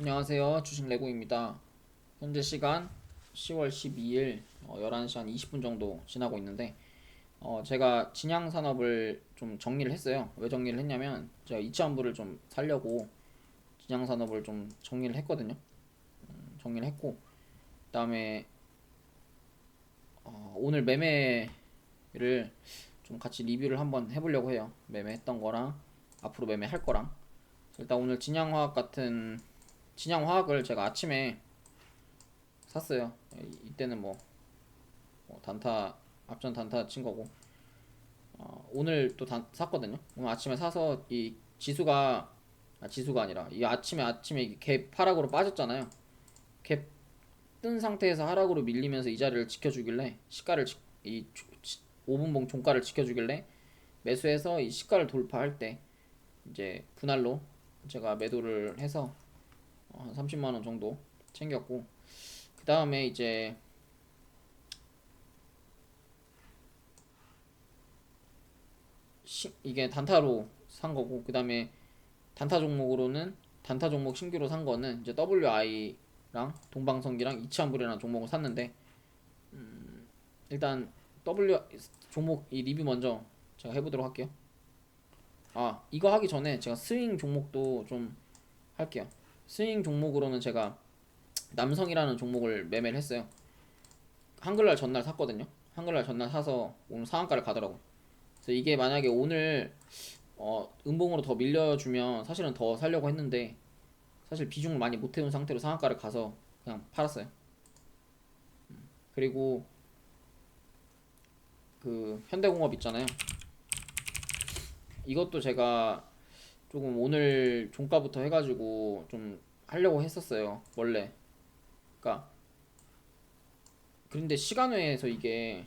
안녕하세요. 주식 레고입니다. 현재 시간 10월 12일 어, 11시 한 20분 정도 지나고 있는데 어, 제가 진양 산업을 좀 정리를 했어요. 왜 정리를 했냐면 제가 이치환부를 좀 살려고 진양 산업을 좀 정리를 했거든요. 음, 정리를 했고 그다음에 어, 오늘 매매를 좀 같이 리뷰를 한번 해보려고 해요. 매매했던 거랑 앞으로 매매할 거랑 일단 오늘 진양화학 같은 진양 화학을 제가 아침에 샀어요. 이- 이때는 뭐, 뭐 단타 앞전 단타 친 거고 어, 오늘 또 단, 샀거든요. 오늘 아침에 사서 이 지수가 아, 지수가 아니라 이 아침에 아침에 갭 하락으로 빠졌잖아요. 갭 뜬 상태에서 하락으로 밀리면서 이 자리를 지켜주길래 시가를 지- 이 5분봉 종가를 지켜주길래 매수해서 이 시가를 돌파할 때 이제 분할로 제가 매도를 해서 어, 한 30만 원 정도 챙겼고 그 다음에 이제 시, 이게 단타로 산 거고 그 다음에 단타 종목으로는 단타 종목 신규로 산 거는 이제 WI랑 동방성기랑 이치환불이라는 종목을 샀는데 음, 일단 W 종목 이 리뷰 먼저 제가 해보도록 할게요. 아 이거 하기 전에 제가 스윙 종목도 좀 할게요. 스윙 종목으로는 제가 남성이라는 종목을 매매를 했어요. 한글날 전날 샀거든요. 한글날 전날 사서 오늘 상한가를 가더라고. 그래서 이게 만약에 오늘 어, 음봉으로 더 밀려주면 사실은 더 살려고 했는데 사실 비중을 많이 못 태운 상태로 상한가를 가서 그냥 팔았어요. 음, 그리고 그 현대공업 있잖아요. 이것도 제가 조금 오늘 종가부터 해가지고 좀 하려고 했었어요 원래. 그니까 그런데 시간 외에서 이게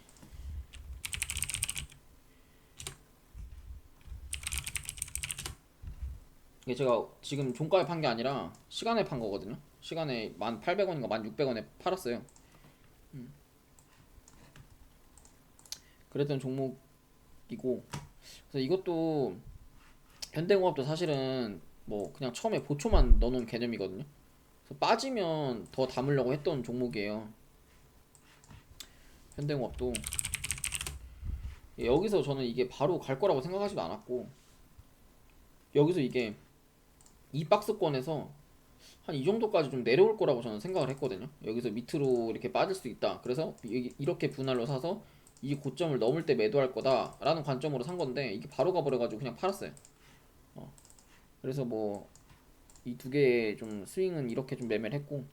이게 제가 지금 종가에 판 게 아니라 시간에 판 거거든요. 시간에 1,800원인가 1,600원에 팔았어요. 음. 그랬던 종목이고. 그래서 이것도 현대공업도 사실은 뭐 그냥 처음에 보초만 넣어놓은 개념이거든요. 그래서 빠지면 더 담으려고 했던 종목이에요. 현대공업도 여기서 저는 이게 바로 갈 거라고 생각하지도 않았고 여기서 이게 이 박스권에서 한 이 정도까지 좀 내려올 거라고 저는 생각을 했거든요. 여기서 밑으로 이렇게 빠질 수 있다. 그래서 이- 이렇게 분할로 사서 이 고점을 넘을 때 매도할 거다라는 관점으로 산 건데 이게 바로 가버려가지고 그냥 팔았어요. 어. 그래서 뭐 이 두 개의 좀 스윙은 이렇게 좀 매매를 했고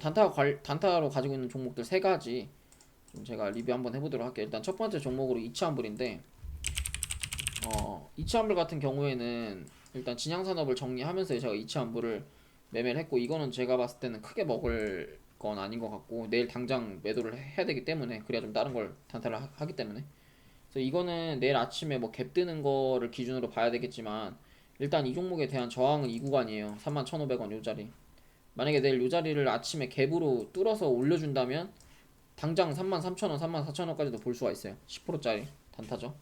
단타 관 단타로 가지고 있는 종목들 세 가지 좀 제가 리뷰 한번 해보도록 할게요. 일단 첫 번째 종목으로 이치환불인데 어 이치환불 같은 경우에는 일단 진양산업을 정리하면서 제가 이치환불을 매매를 했고 이거는 제가 봤을 때는 크게 먹을 건 아닌 것 같고 내일 당장 매도를 해야 되기 때문에 그래야 좀 다른 걸 단타를 하, 하기 때문에 그래서 이거는 내일 아침에 뭐 갭 뜨는 거를 기준으로 봐야 되겠지만 일단 이 종목에 대한 저항은 이 구간이에요. 31,500원 요 자리. 만약에 내일 요 자리를 아침에 갭으로 뚫어서 올려준다면 당장 33,000원 34,000원까지도 볼 수가 있어요. 10%짜리 단타죠.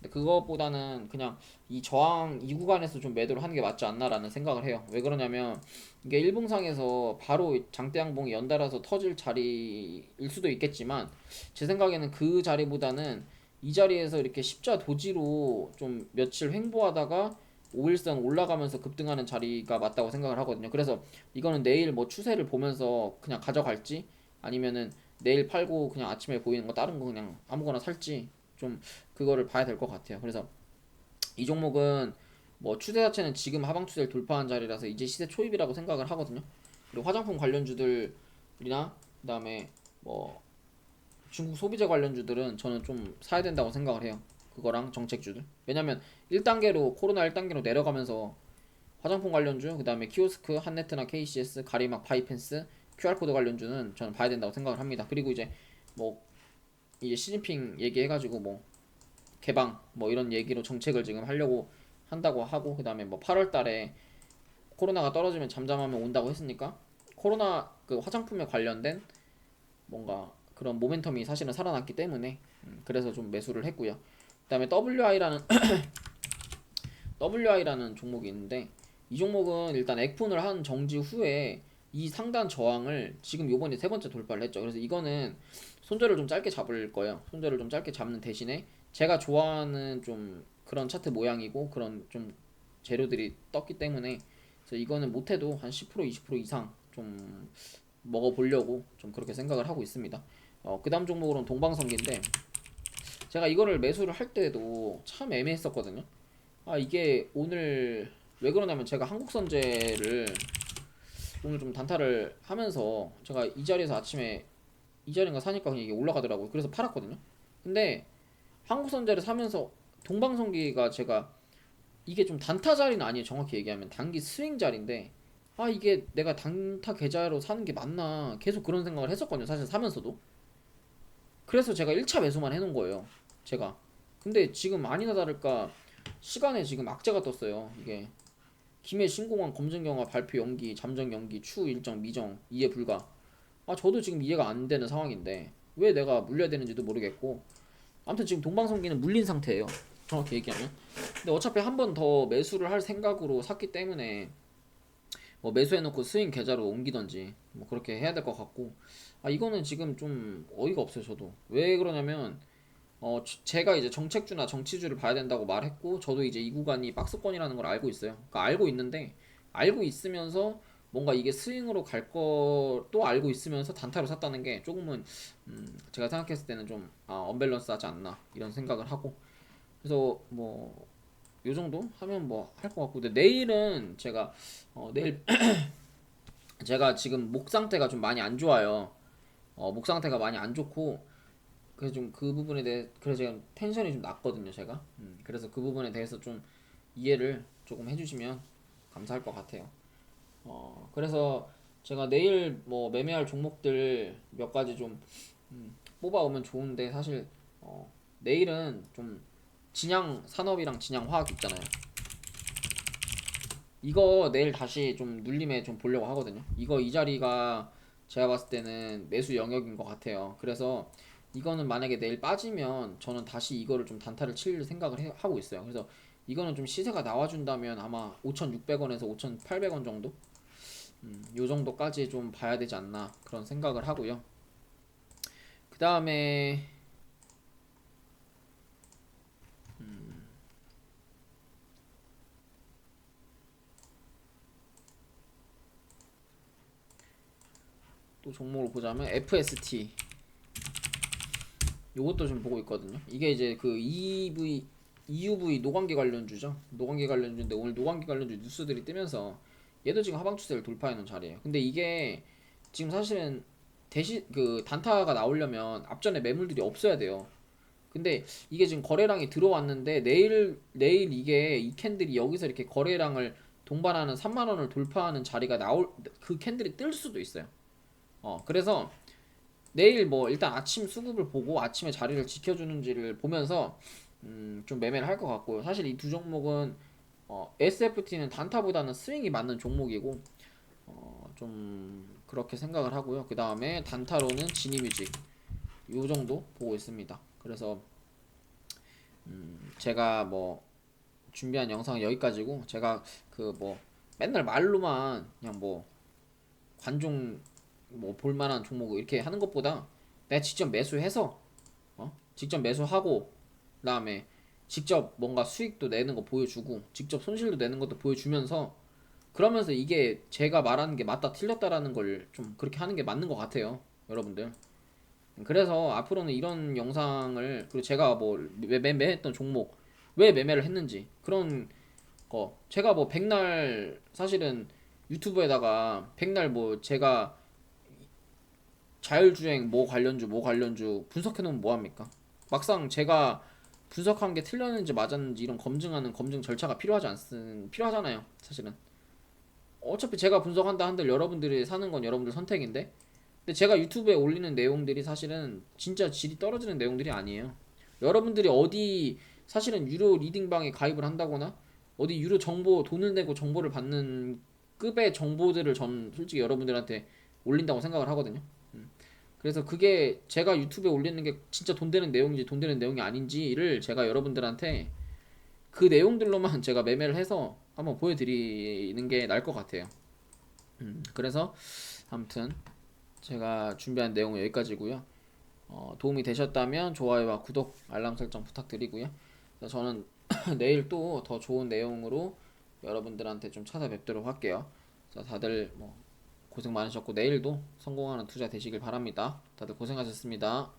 근데 그것보다는 그냥 이 저항 이 구간에서 좀 매도를 하는 게 맞지 않나라는 생각을 해요. 왜 그러냐면 이게 일봉상에서 바로 장대양봉이 연달아서 터질 자리일 수도 있겠지만 제 생각에는 그 자리보다는 이 자리에서 이렇게 십자 도지로 좀 며칠 횡보하다가 5일선 올라가면서 급등하는 자리가 맞다고 생각을 하거든요. 그래서 이거는 내일 뭐 추세를 보면서 그냥 가져갈지 아니면은 내일 팔고 그냥 아침에 보이는 거 다른 거 그냥 아무거나 살지 좀 그거를 봐야 될 것 같아요. 그래서 이 종목은 뭐 추세 자체는 지금 하방 추세를 돌파한 자리라서 이제 시세 초입이라고 생각을 하거든요. 그리고 화장품 관련주들이나 그다음에 뭐 중국 소비재 관련주들은 저는 좀 사야 된다고 생각을 해요. 그거랑 정책주들. 왜냐면 1단계로 코로나 1단계로 내려가면서 화장품 관련주, 그다음에 키오스크, 한네트나 KCS, 가리막, 바이펜스, QR코드 관련주는 저는 봐야 된다고 생각을 합니다. 그리고 이제 뭐 이제 시진핑 얘기해 가지고 뭐 개방 뭐 이런 얘기로 정책을 지금 하려고 한다고 하고 그다음에 뭐 8월 달에 코로나가 떨어지면 잠잠하면 온다고 했으니까 코로나 그 화장품에 관련된 뭔가 그런 모멘텀이 사실은 살아났기 때문에 음, 그래서 좀 매수를 했고요. 그다음에 WI라는 WI라는 종목이 있는데 이 종목은 일단 액폰을 한 정지 후에 이 상단 저항을 지금 요번에 세 번째 돌파를 했죠. 그래서 이거는 손절을 좀 짧게 잡을 거예요. 손절을 좀 짧게 잡는 대신에 제가 좋아하는 좀 그런 차트 모양이고 그런 좀 재료들이 떴기 때문에 이거는 못해도 한 10% 20% 이상 좀 먹어보려고 좀 그렇게 생각을 하고 있습니다. 어, 그 다음 종목으로는 동방성기인데 제가 이거를 매수를 할 때도 참 애매했었거든요. 아 이게 오늘 왜 그러냐면 제가 한국선제를 오늘 좀 단타를 하면서 제가 이 자리에서 아침에 이 자리인가 사니까 그냥 이게 올라가더라고요. 그래서 팔았거든요. 근데 한국선제를 사면서 동방성기가 제가 이게 좀 단타 자리는 아니에요. 정확히 얘기하면 단기 스윙 자리인데 아 이게 내가 단타 계좌로 사는 게 맞나 계속 그런 생각을 했었거든요. 사실 사면서도. 그래서 제가 1차 매수만 해놓은 거예요. 제가. 근데 지금 아니나 다를까 시간에 지금 악재가 떴어요. 이게 김해 신공항 검증 경과 발표 연기, 잠정 연기, 추후 일정 미정 이해 불가. 아 저도 지금 이해가 안 되는 상황인데 왜 내가 물려야 되는지도 모르겠고 아무튼 지금 동방성기는 물린 상태예요. 정확히 얘기하면. 근데 어차피 한 번 더 매수를 할 생각으로 샀기 때문에 뭐 매수해놓고 스윙 계좌로 옮기던지 뭐 그렇게 해야 될 것 같고. 아 이거는 지금 좀 어이가 없어요 저도. 왜 그러냐면 어 저- 제가 이제 정책주나 정치주를 봐야 된다고 말했고 저도 이제 이 구간이 박스권이라는 걸 알고 있어요. 그러니까 알고 있는데 알고 있으면서 뭔가 이게 스윙으로 갈 것도 알고 있으면서 단타로 샀다는 게 조금은 음 제가 생각했을 때는 좀 아, 언밸런스하지 않나 이런 생각을 하고. 그래서 뭐 요 정도 하면 뭐 할 것 같고 근데 내일은 제가 어 내일 제가 지금 목 상태가 좀 많이 안 좋아요. 어, 목 상태가 많이 안 좋고 그래서 좀 그 부분에 대해 그래서 제가 텐션이 좀 낮거든요, 제가. 음, 그래서 그 부분에 대해서 좀 이해를 조금 해주시면 감사할 것 같아요. 어, 그래서 제가 내일 뭐 매매할 종목들 몇 가지 좀 음, 뽑아오면 좋은데 사실 어, 내일은 좀 진양 산업이랑 진양 화학 있잖아요. 이거 내일 다시 좀 눌림에 좀 보려고 하거든요. 이거 이 자리가 제가 봤을 때는 매수 영역인 것 같아요. 그래서 이거는 만약에 내일 빠지면 저는 다시 이거를 좀 단타를 칠 생각을 해- 하고 있어요. 그래서 이거는 좀 시세가 나와준다면 아마 5,600원에서 5,800원 정도? 음, 요 정도까지 좀 봐야 되지 않나 그런 생각을 하고요. 그 다음에 또 종목을 보자면 FST 요것도 좀 보고 있거든요. 이게 이제 그 EV EUV 노광기 관련주죠. 노광기 관련주인데 오늘 노광기 관련주 뉴스들이 뜨면서 얘도 지금 하방 추세를 돌파해 놓은 자리예요. 근데 이게 지금 사실은 대시 그 단타가 나오려면 앞전에 매물들이 없어야 돼요. 근데 이게 지금 거래량이 들어왔는데 내일 내일 이게 이 캔들이 여기서 이렇게 거래량을 동반하는 3만 원을 돌파하는 자리가 나올 그 캔들이 뜰 수도 있어요. 어, 그래서 내일 뭐 일단 아침 수급을 보고 아침에 자리를 지켜주는지를 보면서 음, 좀 매매를 할 것 같고요. 사실 이 두 종목은 어, SFT는 단타보다는 스윙이 맞는 종목이고 어, 좀 그렇게 생각을 하고요. 그 다음에 단타로는 지니뮤직 요 정도 보고 있습니다. 그래서 음, 제가 뭐 준비한 영상은 여기까지고 제가 그 뭐 맨날 말로만 그냥 뭐 관종 뭐 볼만한 종목 이렇게 하는 것보다 내가 직접 매수해서 어? 직접 매수하고 그다음에 직접 뭔가 수익도 내는 거 보여주고 직접 손실도 내는 것도 보여주면서 그러면서 이게 제가 말하는 게 맞다 틀렸다라는 걸 좀 그렇게 하는 게 맞는 것 같아요 여러분들 그래서 앞으로는 이런 영상을 그리고 제가 뭐 매- 매매했던 종목 왜 매매를 했는지 그런 거 제가 뭐 백날 사실은 유튜브에다가 백날 뭐 제가 자율주행 뭐 관련주 뭐 관련주 분석해 놓으면 뭐 합니까? 막상 제가 분석한 게 틀렸는지 맞았는지 이런 검증하는 검증 절차가 필요하지 않습 필요하잖아요. 사실은 어차피 제가 분석한다 한들 여러분들이 사는 건 여러분들 선택인데 근데 제가 유튜브에 올리는 내용들이 사실은 진짜 질이 떨어지는 내용들이 아니에요. 여러분들이 어디 사실은 유료 리딩방에 가입을 한다거나 어디 유료 정보 돈을 내고 정보를 받는 급의 정보들을 전 솔직히 여러분들한테 올린다고 생각을 하거든요. 그래서 그게 제가 유튜브에 올리는 게 진짜 돈 되는 내용인지 돈 되는 내용이 아닌지를 제가 여러분들한테 그 내용들로만 제가 매매를 해서 한번 보여드리는 게 나을 것 같아요. 음, 그래서 아무튼 제가 준비한 내용은 여기까지고요. 어, 도움이 되셨다면 좋아요와 구독, 알람 설정 부탁드리고요. 저는 내일 또 더 좋은 내용으로 여러분들한테 좀 찾아뵙도록 할게요. 그래서 다들 뭐 고생 많으셨고 내일도 성공하는 투자 되시길 바랍니다. 다들 고생하셨습니다.